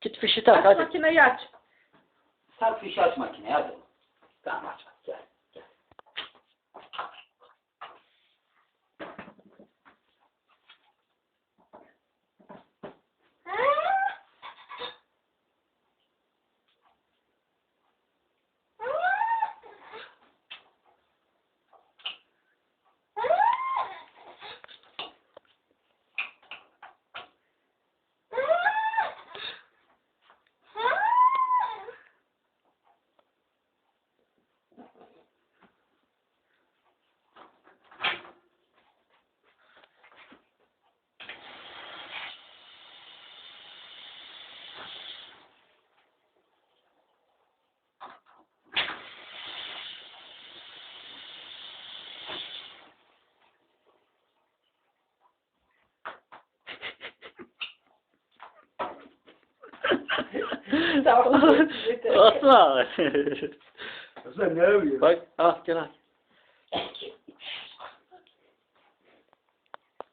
Git fişi tak Aç hadi. makineyi aç. Tak fişi aç makineye hadi. Tamam aç Tamam. Asma. Sen ne yapıyorsun? Bak al gel al. Gel, gel.